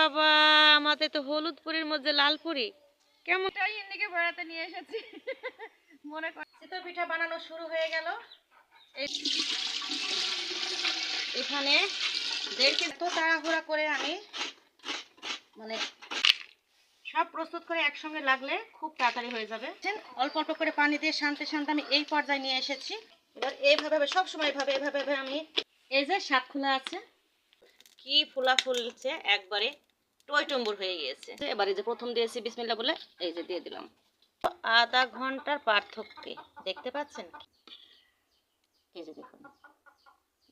বাবা, আমাদের তো হলুদ পুরীর মধ্যে লাল পুরি কেমন? তাই এদিকে বেড়াতে নিয়ে এসেছি। মনে কর চিতই পিঠা বানানো শুরু হয়ে গেল। এখানে দেড় কেজি তো তাড়াহুড়া করে আমি মানে সব প্রস্তুত করে একসঙ্গে লাগলে খুব তাড়াতাড়ি হয়ে যাবে। অল্প অল্প করে পানি দিয়ে শান্তি শান্তি আমি এই পর্যায়ে নিয়ে এসেছি। এবার এইভাবে সব সময় এইভাবে এইভাবে আমি এই যে শাক খোলা আছে। কি ফুলা ফুলছে একবারে। টইটম্বুর হয়ে গিয়েছে। এবারে যে প্রথম দিয়েছি বিসমিল্লা বলে এই যে দিয়ে দিলাম। আধা ঘণ্টার পার্থক্যে দেখতে পাচ্ছেন? এই যে দেখুন।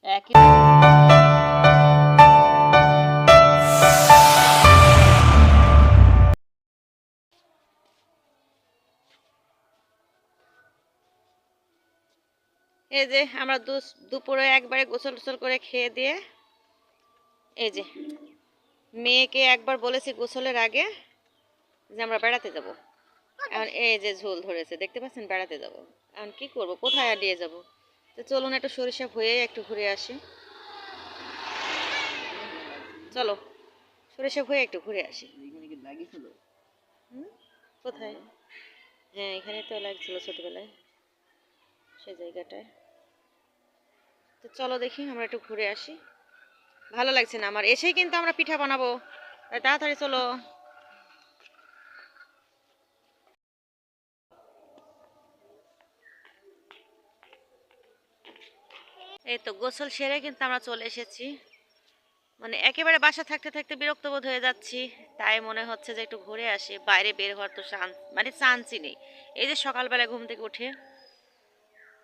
একই এই যে আমরা দুপুরে একবারে গোসল টোসল করে খেয়ে দিয়ে এই যে মেয়েকে একবার বলেছি গোসলের আগে যে আমরা বেড়াতে যাব। এখন এই যে ঝোল ধরেছে, দেখতে পাচ্ছেন? বেড়াতে যাব। এখন কি করব? কোথায় নিয়ে যাব? তো চলুন একটু সরিষা হয়ে একটু ঘুরে আসি। চলো, সরিষা হয়ে একটু ঘুরে আসি? কোথায়? হ্যাঁ এখানে তো লাগছিল ছোটবেলায়, সে জায়গাটায়। তো চলো দেখি, আমরা একটু ঘুরে আসি। ভালো লাগছে না আমার। এসেই কিন্তু আমরা পিঠা বানাবো। তাড়াতাড়ি চলো। এই তো গোসল সেরে কিন্তু আমরা চলে এসেছি। মানে একেবারে বাসা থাকতে থাকতে বিরক্ত বোধ হয়ে যাচ্ছি। তাই মনে হচ্ছে যে একটু ঘুরে আসি। বাইরে বের হওয়ার তো মানে চান্সই নেই। এই যে সকালবেলা ঘুম থেকে উঠে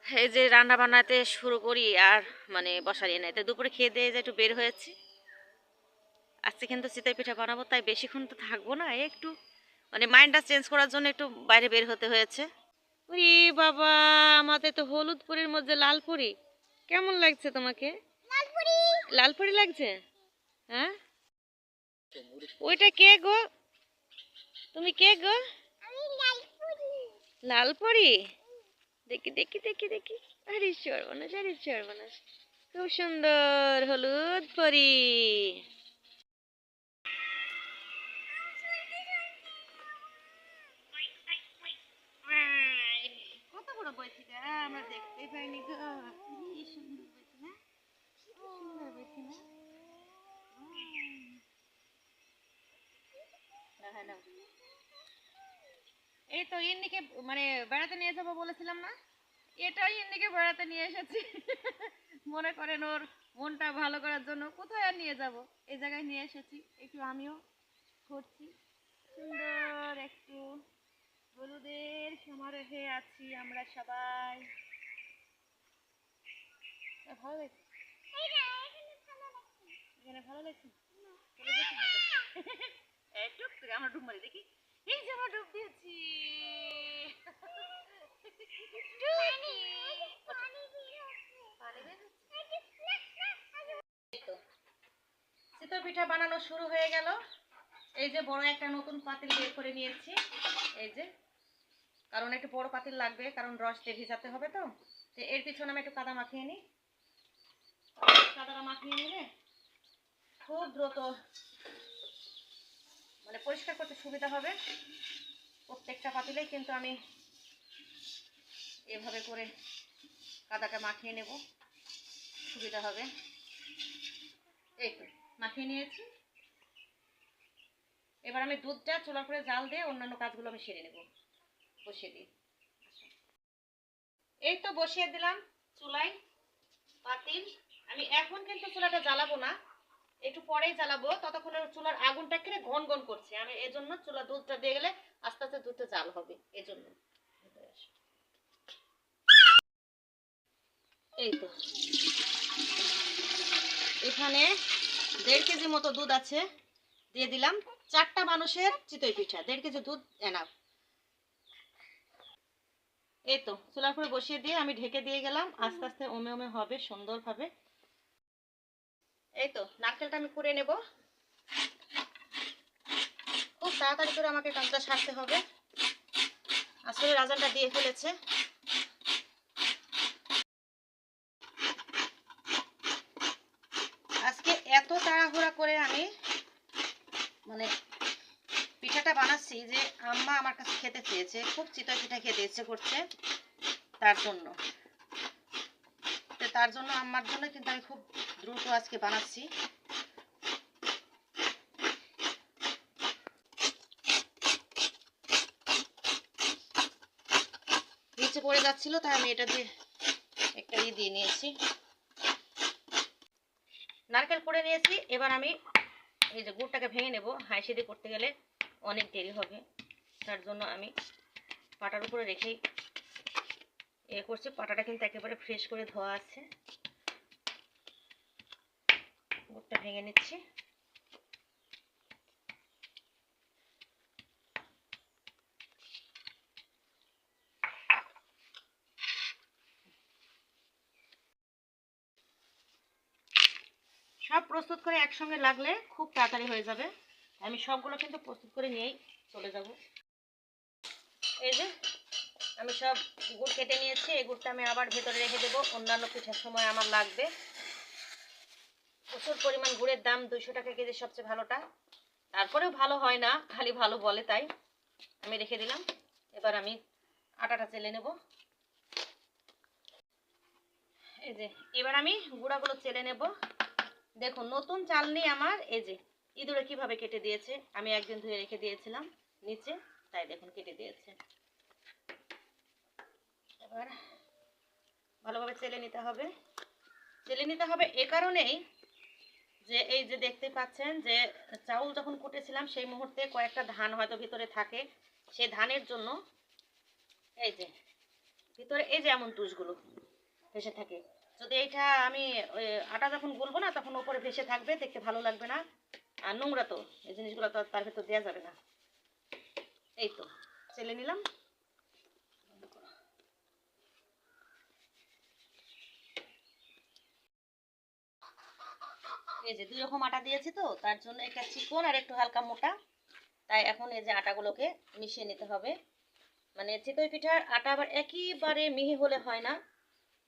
এই যে রান্না বান্নাতে শুরু করি আর মানে বসারিয়ে নেই। তাই দুপুরে খেয়ে দিয়ে যে একটু বের হয়েছি। আজকে কিন্তু চিতই পিঠা বানাবো তাই বেশিক্ষণ তো থাকব না একটু মানে মাইন্ডটা চেঞ্জ করার জন্য একটু বাইরে বের হতে হয়েছে। ওরে বাবা আমাদের তো হলুদ পুরীর মধ্যে লাল পুরি কেমন লাগছে তোমাকে? লাল পুরি লাগছে? হ্যাঁ? ওইটা কে গো? তুমি কে গো? লাল পরি দেখি দেখি দেখি দেখি। আরে সর্বনাশ আরে সর্বনাশ। খুব সুন্দর হলুদ পরি। কত বড় আমরা দেখতেই পাইনি গো। কি সুন্দর বইছি না কি সুন্দর বইছি না হ্যাঁ, নাও। এই তো ইন্নিকে মানে বেড়াতে নিয়ে যাব বলেছিলাম না? এটাই এদিকে বেড়াতে নিয়ে এসেছি। মনে করেন ওর মনটা ভালো করার জন্য কোথায় আর নিয়ে যাব? এই জায়গায় নিয়ে এসেছি। একটু আমিও ঘুরছি। সুন্দর একটু হলুদের সমারোহে আছি আমরা সবাই। ভালো লাগছে? এখানে ভালো লাগছে। আমরা ডুব মারি দেখি। এই পিঠা বানানো শুরু হয়ে গেল। এই যে বড় একটা নতুন পাতিল বের করে নিয়েছি। এই যে, কারণ একটু বড় পাতিল লাগবে, কারণ রস দিয়ে ভিজাতে হবে তো এর পিছনে আমি একটু কাদা মাখিয়ে নিই। কাদাটা মাখিয়ে নিলে খুব দ্রুত পরিষ্কার করতে সুবিধা হবে। প্রত্যেকটা পাতিলেই কিন্তু আমি এভাবে করে কাদাটা মাখিয়ে নেব। সুবিধা হবে। এই তো, মাখিয়ে নিয়েছি। এবার আমি দুধটা চোলার করে জাল দিয়ে অন্যান্য কাজগুলো আমি সেরে নেব। বসিয়ে দিই। এই তো বসিয়ে দিলাম চুলায় পাতিল। আমি এখন কিন্তু চুলাটা জ্বালাবো না। একটু পরেই জ্বালাবো। ততক্ষণে চুলার আগুনটা এখানে ঘন ঘন করছে। আমি এজন্য চুলা দুধটা দিয়ে গেলে আস্তে আস্তে দুধটা জাল হবে। এই তো। এখানে দেড় কেজি মতো দুধ আছে। দিয়ে দিলাম চারটা মানুষের চিতই পিঠা। দেড় কেজি দুধ এনাফ এই তো, চুলার করে বসিয়ে দিয়ে আমি ঢেকে দিয়ে গেলাম। আস্তে আস্তে ওমে ওমে হবে, সুন্দরভাবে। এই তো, নারকেলটা আমি করে নেব। খুব তাড়াতাড়ি করে আমাকে কাজটা সারতে হবে। আসলে রাজানটা দিয়ে ফেলেছে। আজকে এত তাড়াহুড়া করে আমি মানে পিঠাটা বানাচ্ছি যে আম্মা আমার কাছে খেতে চেয়েছে, খুব চিতই পিঠা খেতে ইচ্ছে করছে তার জন্য। তার জন্য আম্মার জন্য কিন্তু আমি খুব দ্রুত আজকে বানাচ্ছি। নিচে পড়ে যাচ্ছিল, তাই আমি এটা দিয়ে একটা ই দিয়ে নিয়েছি। নারকেল করে নিয়েছি, এবার আমি এই যে গুড়টাকে ভেঙে নেব। হাঁসি দিয়ে করতে গেলে অনেক দেরি হবে। তার জন্য আমি পাটার উপরে রেখেই এ করছি। পাটাটা কিন্তু একেবারে ফ্রেশ করে ধোয়া আছে। গুড়টা ভেঙে নিচ্ছি। সব প্রস্তুত করে একসঙ্গে লাগলে খুব তাড়াতাড়ি হয়ে যাবে। আমি সবগুলো কিন্তু প্রস্তুত করে নিয়েই চলে যাব। এই যে, আমি সব গুড় কেটে নিয়েছি। এই গুড়টা আমি আবার ভেতরে রেখে দেবো। অন্যান্য পিঠার সময় আমার লাগবে। প্রচুর পরিমাণ গুড়ের দাম দুইশো টাকা কেজি সবচেয়ে ভালোটা। তারপরেও ভালো হয় না, খালি ভালো বলে তাই। আমি রেখে দিলাম। এবার আমি আটাটা চেলে নেব। এই যে, এবার আমি গুঁড়াগুলো চেলে নেব। দেখুন, নতুন চালনি আমার। এই যে, ইঁদুরে কীভাবে কেটে দিয়েছে, আমি একদিন ধুয়ে রেখে দিয়েছিলাম নিচে, তাই দেখুন কেটে দিয়েছে। এবার ভালোভাবে চেলে নিতে হবে। চেলে নিতে হবে এ কারণেই যে এই যে দেখতে পাচ্ছেন যে চাউল যখন কুটেছিলাম, সেই মুহূর্তে কয়েকটা ধান হয়তো ভিতরে থাকে। সেই ধানের জন্য এই যে, ভিতরে এই যে এমন তুষগুলো ভেসে থাকে। যদি এইটা আমি আটা যখন গুলবো না, তখন ওপরে ভেসে থাকবে, দেখতে ভালো লাগবে না। আর নোংরা তো, এই জিনিসগুলো তো তার ভেতর দেওয়া যাবে না। এই তো, চেলে নিলাম। এই যে দুই রকম আটা দিয়েছি তো, তার জন্য একটা চিকন আর একটু হালকা মোটা। তাই এখন এই যে আটাগুলোকে মিশিয়ে নিতে হবে। মানে চিতই পিঠার আটা আবার একইবারে মিহি হলে হয় না,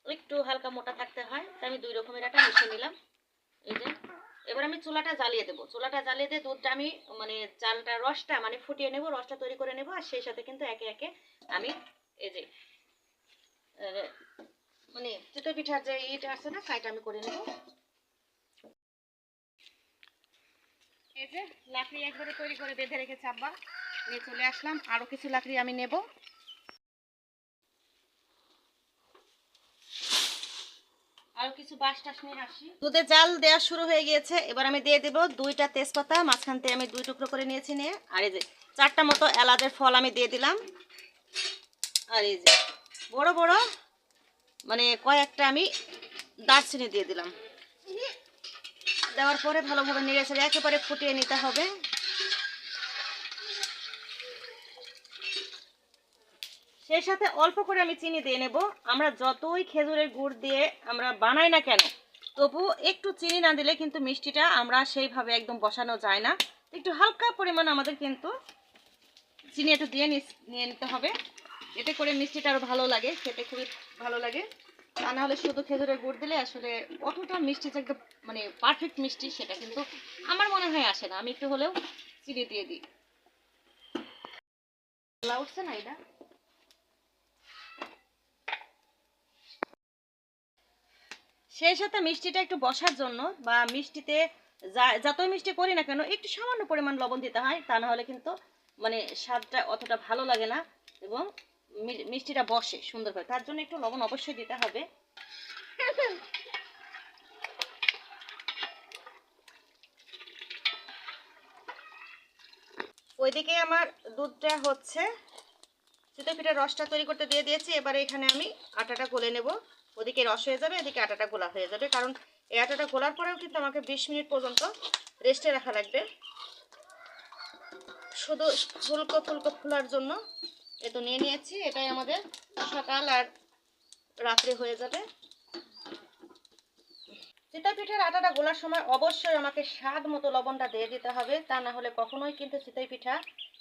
একটু হালকা মোটা থাকতে হয়। তাই আমি দুই রকমের আটা মিশিয়ে নিলাম। এই যে, এবার আমি চুলাটা জ্বালিয়ে দেবো। চুলাটা জ্বালিয়ে দিয়ে দুধটা আমি মানে চালটা, রসটা মানে ফুটিয়ে নেব, রসটা তৈরি করে নেব, আর সেই সাথে কিন্তু একে একে আমি এই যে মানে চিতই পিঠার যে ইটা আছে না সাইটা আমি করে নেব। এই যে লাকড়ি একবারে তৈরি করে বেঁধে রেখেছে আব্বা। নিয়ে চলে আসলাম। আরও কিছু লাকড়ি আমি নেব। দুধে জাল দেওয়া শুরু হয়ে গিয়েছে। এবার আমি দিয়ে দেব দুইটা তেজপাতা। মাঝখান থেকে আমি দুই টুকরো করে নিয়েছি নিয়ে। আর এই যে চারটা মতো এলাচের ফল আমি দিয়ে দিলাম। আর এই যে বড় বড় মানে কয়েকটা আমি দারচিনি দিয়ে দিলাম। দেওয়ার পরে ভালোভাবে নেড়ে একেবারে ফুটিয়ে নিতে হবে। সেই সাথে অল্প করে আমি চিনি দিয়ে নেব। আমরা যতই খেজুরের গুড় দিয়ে আমরা বানাই না কেন, তবু একটু চিনি না দিলে কিন্তু মিষ্টিটা আমরা সেইভাবে একদম বসানো যায় না। একটু হালকা পরিমাণ আমাদের কিন্তু চিনি একটু দিয়ে নিয়ে নিতে হবে। এতে করে মিষ্টিটা আরও ভালো লাগে, খেতে খুবই ভালো লাগে। তা না হলে শুধু খেজুরের গুড় দিলে আসলে অতটা মিষ্টি যে একদম মানে পারফেক্ট মিষ্টি সেটা কিন্তু আমার মনে হয় আসে না। আমি একটু হলেও চিনি দিয়ে দিই। উঠছে না এটা? সেই সাথে মিষ্টিটা একটু বসার জন্য বা মিষ্টিতে যতই মিষ্টি করি না কেন, একটু সামান্য পরিমাণ লবণ দিতে হয়, তা কিন্তু মানে স্বাদটা অতটা ভালো লাগে না এবং মিষ্টিটা বসে সুন্দর করে। তার জন্য একটু লবণ অবশ্যই দিতে হবে। ওইদিকে আমার দুধটা হচ্ছে চিতই পিঠার রসটা তৈরি করতে দিয়ে দিয়েছি। এবারে এখানে আমি আটাটা গলে নেব। ওদিকে রস হয়ে যাবে, এদিকে আটাটা গোলা হয়ে যাবে। কারণ এই আটাটা গোলার পরেও কিন্তু আমাকে বিশ মিনিট পর্যন্ত রেস্টে রাখা লাগবে। শুধু ফুলকো ফুলকো ফোলার জন্য এ তো নিয়ে নিয়েছি, এটাই আমাদের। সকাল আর রাত্রে হয়ে যাবে। চিতই পিঠার আটাটা গোলার সময় অবশ্যই আমাকে স্বাদ মতো লবণটা দিয়ে দিতে হবে। তা না হলে কখনোই কিন্তু চিতই পিঠা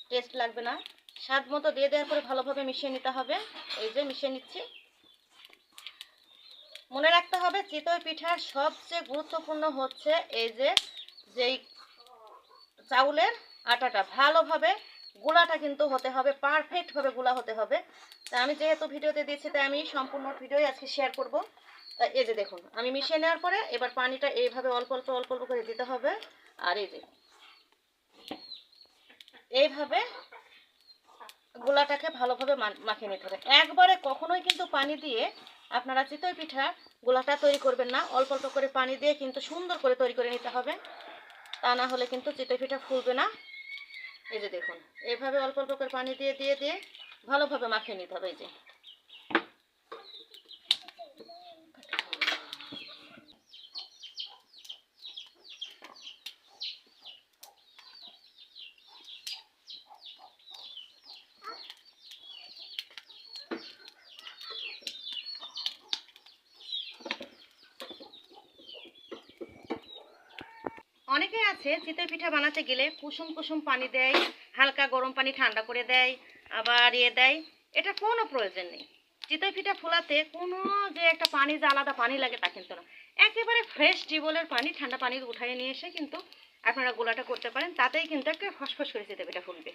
টেস্ট লাগবে না। স্বাদ মতো দিয়ে দেওয়ার পরে ভালোভাবে মিশিয়ে নিতে হবে। এই যে মিশিয়ে নিচ্ছি। মনে রাখতে হবে চিতই পিঠার সবচেয়ে গুরুত্বপূর্ণ হচ্ছে এই যে, যেই চাউলের আটাটা। ভালোভাবে গুলাটা কিন্তু হতে হবে পারফেক্টভাবে গুলা হতে হবে। তা আমি যেহেতু ভিডিওতে দিয়েছি, তাই আমি সম্পূর্ণ ভিডিওই আজকে শেয়ার করব। তা এই যে দেখুন, আমি মিশিয়ে নেওয়ার পরে এবার পানিটা এইভাবে অল্প অল্প অল্প অল্প করে দিতে হবে। আর এই যে, এইভাবে গোলাটাকে ভালোভাবে মাখিয়ে নিতে হবে। একবারে কখনোই কিন্তু পানি দিয়ে আপনারা চিতই পিঠা গোলাটা তৈরি করবেন না। অল্প অল্প করে পানি দিয়ে কিন্তু সুন্দর করে তৈরি করে নিতে হবে। তা না হলে কিন্তু চিতই পিঠা ফুলবে না। এই যে দেখুন এভাবে অল্প অল্প করে পানি দিয়ে দিয়ে দিয়ে ভালোভাবে মাখিয়ে নিতে হবে এই যে। অনেকে আছে চিতই পিঠা বানাতে গেলে কুসুম কুসুম পানি দেয়, হালকা গরম পানি ঠান্ডা করে দেয়, আবার ইয়ে দেয়। এটা কোনো প্রয়োজন নেই। চিতই পিঠা ফোলাতে কোনো যে একটা পানি যে আলাদা পানি লাগে তা কিন্তু না। একেবারে ফ্রেশ টিউবওয়েলের পানি ঠান্ডা পানি উঠাইয়ে নিয়ে এসে কিন্তু আপনারা গোলাটা করতে পারেন, তাতেই কিন্তু একটা ফসফস করে চিতই পিঠা ফুলবে।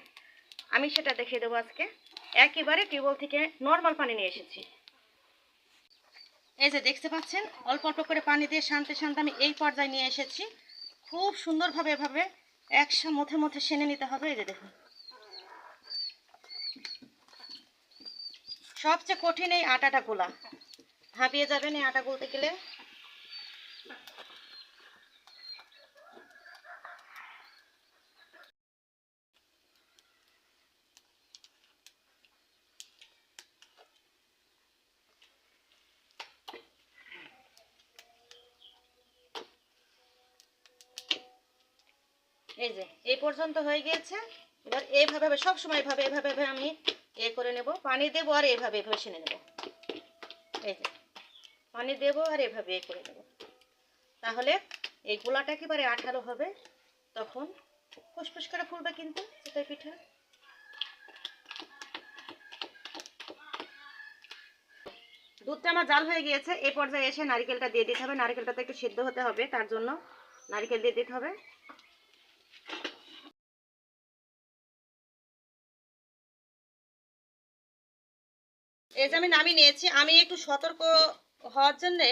আমি সেটা দেখিয়ে দেবো আজকে। একেবারে টিউবওয়েল থেকে নর্মাল পানি নিয়ে এসেছি। এই যে দেখতে পাচ্ছেন, অল্প অল্প করে পানি দিয়ে শান্তি শান্তি আমি এই পর্যায়ে নিয়ে এসেছি। খুব সুন্দরভাবে এভাবে একশো মথে মথে সেনে নিতে হবে, এই যে দেখুন। সবচেয়ে কঠিন এই আটাটা গোলা। হাঁপিয়ে যাবেন এই আটা গুলতে গেলে। এই যে, এই পর্যন্ত হয়ে গিয়েছে। এবার এইভাবে সব সময় এভাবে এভাবে আমি এ করে নেব। পানি দেবো আর এভাবে এভাবে সেনে নেব। এই যে, পানি দেবো আর এভাবে এ করে নেব। তাহলে এই গোলাটা একেবারে আঠালো হবে। তখন ফুসফুস করে ফুলবে কিন্তু চিতই পিঠা। দুধটা আমার জাল হয়ে গিয়েছে। এই পর্যায়ে এসে নারকেলটা দিয়ে দিতে হবে। নারকেলটা তো একটু সিদ্ধ হতে হবে, তার জন্য নারকেল দিয়ে দিতে হবে। এই আমি নামিয়ে নিয়েছি, আমি একটু সতর্ক হওয়ার জন্যে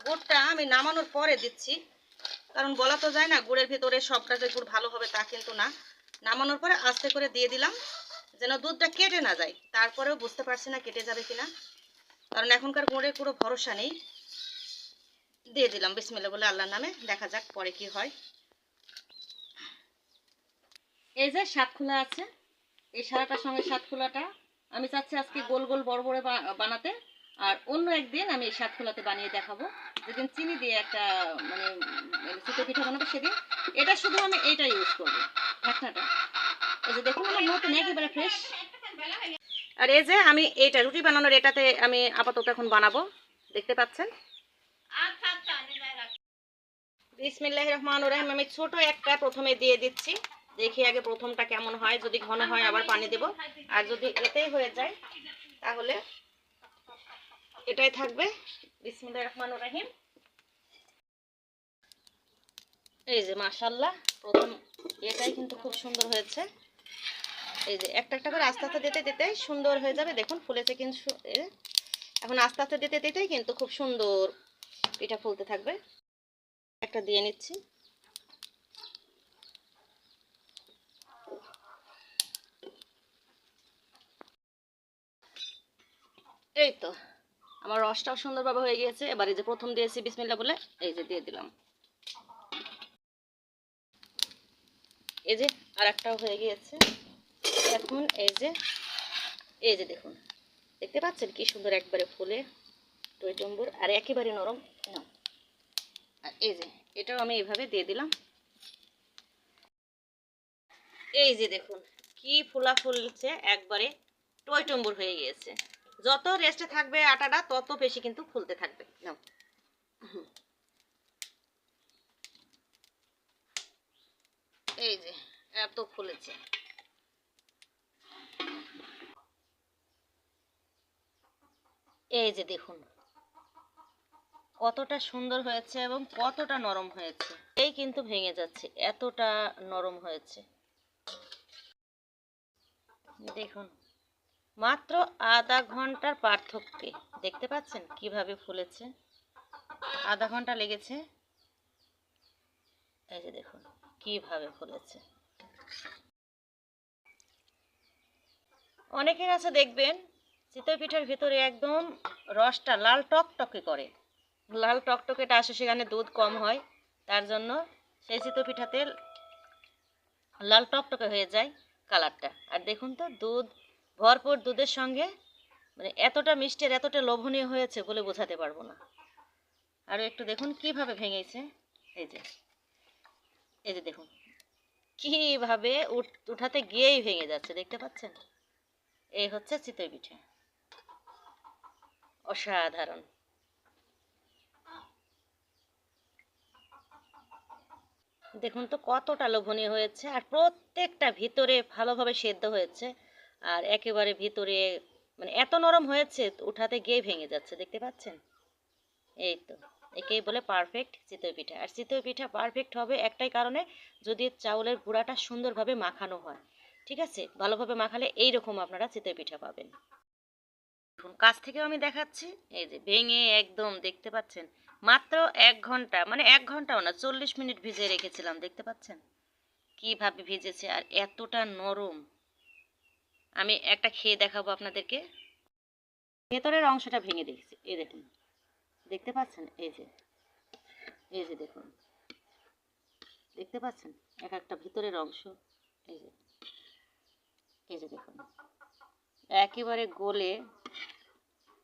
গুড়টা আমি নামানোর পরে দিচ্ছি। কারণ বলা তো যায় না, গুড়ের ভিতরে সবটা যে গুড় ভালো হবে তা কিন্তু না। নামানোর পরে আস্তে করে দিয়ে দিলাম, যেন দুধটা কেটে না যায়। তারপরেও বুঝতে পারছি না কেটে যাবে কিনা। কারণ এখনকার গুড়ের পুরো ভরসা নেই। দিয়ে দিলাম বিসমিল্লা বলে আল্লাহর নামে, দেখা যাক পরে কি হয়। এই যে সাত খোলা আছে। এই সারাটার সঙ্গে সাত খোলাটা আমি চাচ্ছি আজকে গোল গোল বড় বড় বানাতে। আর অন্য একদিন আমি এই সাত খোলাতে বানিয়ে দেখাবো। যেদিন চিনি দিয়ে একটা মানে চিতই পিঠা বানাবো সেদিন। এটা শুধু আমি এইটা ইউজ করব, ঢাকনাটা। এই যে দেখুন, আমার নতুন একেবারে ফ্রেশ আর এই যে আমি এইটা, রুটি বানানোর এটাতে আমি আপাতত এখন বানাবো। দেখতে পাচ্ছেন? বিসমিল্লাহ রহমান রহিম। আমি ছোট একটা প্রথমে দিয়ে দিচ্ছি। দেখি আগে প্রথমটা কেমন হয়, যদি ঘন হয় আবার পানি দেব। আর যদি এতেই হয়ে যায়, তাহলে এটাই থাকবে। বিসমিল্লাহ রহমান রহিম। এই যে মাশাল্লাহ প্রথম এটাই কিন্তু খুব সুন্দর হয়েছে। এই যে একটা একটা করে আস্তে আস্তে দিতে দিতে সুন্দর হয়ে যাবে। দেখুন, ফুলেছে কিন্তু এখন আস্তে আস্তে দিতে দিতেই কিন্তু খুব সুন্দর পিঠা ফুলতে থাকবে। একটা দিয়ে নিচ্ছি। এই তো, আমার রসটাও সুন্দরভাবে হয়ে গিয়েছে। এবার এই যে প্রথম দিয়েছি বিসমিল্লা বলে এই যে দিয়ে দিলাম। এই যে আর একটাও হয়ে গিয়েছে। এখন এই যে এই যে দেখুন, দেখতে পাচ্ছেন কি সুন্দর একবারে ফুলে? টইটম্বুর আর একেবারে নরম। নাও আর এই যে, এটাও আমি এইভাবে দিয়ে দিলাম। এই যে দেখুন, কি ফুলা ফুলছে একবারে টইটম্বুর হয়ে গিয়েছে। যত রেস্টে থাকবে আটাটা, তত বেশি কিন্তু ফুলতে থাকবে। এই যে, এত ফুলেছে। এই যে দেখুন, কতটা সুন্দর হয়েছে এবং কতটা নরম হয়েছে। এই কিন্তু ভেঙে যাচ্ছে, এতটা নরম হয়েছে। দেখুন মাত্র আধা ঘণ্টার পার্থক্যে। দেখতে পাচ্ছেন কীভাবে ফুলেছে? আধা ঘণ্টা লেগেছে? এই যে দেখুন, কীভাবে ফুলেছে। অনেকের আছে দেখবেন চিতই পিঠার ভিতরে একদম রসটা লাল টকটকে করে। লাল টকটকেটা আসে সেখানে দুধ কম হয়, তার জন্য সেই চিতই পিঠাতে লাল টকটকে হয়ে যায় কালারটা। আর দেখুন তো, দুধ ভরপুর দুধের সঙ্গে মানে এতটা মিষ্টি আর এতটা লোভনীয় হয়েছে বলে বোঝাতে পারব না। আরও একটু দেখুন কীভাবে ভেঙেছে। এই যে এই যে দেখুন, কীভাবে উঠ- উঠাতে গিয়েই ভেঙে যাচ্ছে, দেখতে পাচ্ছেন? এই হচ্ছে চিতই পিঠে। অসাধারণ। দেখুন তো কতটা লোভনীয় হয়েছে, আর প্রত্যেকটা ভিতরে ভালোভাবে সেদ্ধ হয়েছে। আর একেবারে ভিতরে মানে এত নরম হয়েছে, উঠাতে গিয়ে ভেঙে যাচ্ছে, দেখতে পাচ্ছেন? এই তো, একেই বলে পারফেক্ট চিতই পিঠা। আর চিতই পিঠা পারফেক্ট হবে একটাই কারণে, যদি চাউলের গুঁড়াটা সুন্দরভাবে মাখানো হয়, ঠিক আছে? ভালোভাবে মাখালে এই রকম আপনারা চিতই পিঠা পাবেন। দেখুন, কাছ থেকেও আমি দেখাচ্ছি, এই যে ভেঙে একদম, দেখতে পাচ্ছেন? মাত্র এক ঘণ্টা মানে এক ঘন্টাও না, চল্লিশ মিনিট ভিজিয়ে রেখেছিলাম, দেখতে পাচ্ছেন? কীভাবে ভিজেছে, আর এতটা নরম। আমি একটা খেয়ে দেখাবো আপনাদেরকে। ভেতরের অংশটা ভেঙে দেখছি এই দেখুন। দেখতে পাচ্ছেন? এই যে। এই যে দেখুন। দেখতে পাচ্ছেন? এক একটা ভিতরের অংশ। এই যে। এই যে দেখুন। একেবারে গোলে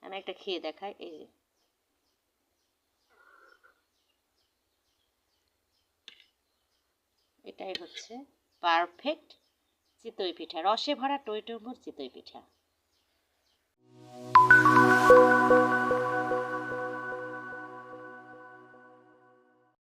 আমি একটা খেয়ে দেখাই। এই যে। এটাই হচ্ছে পারফেক্ট চিতই পিঠা রসে ভরা টই টম্বুর চিতই পিঠা।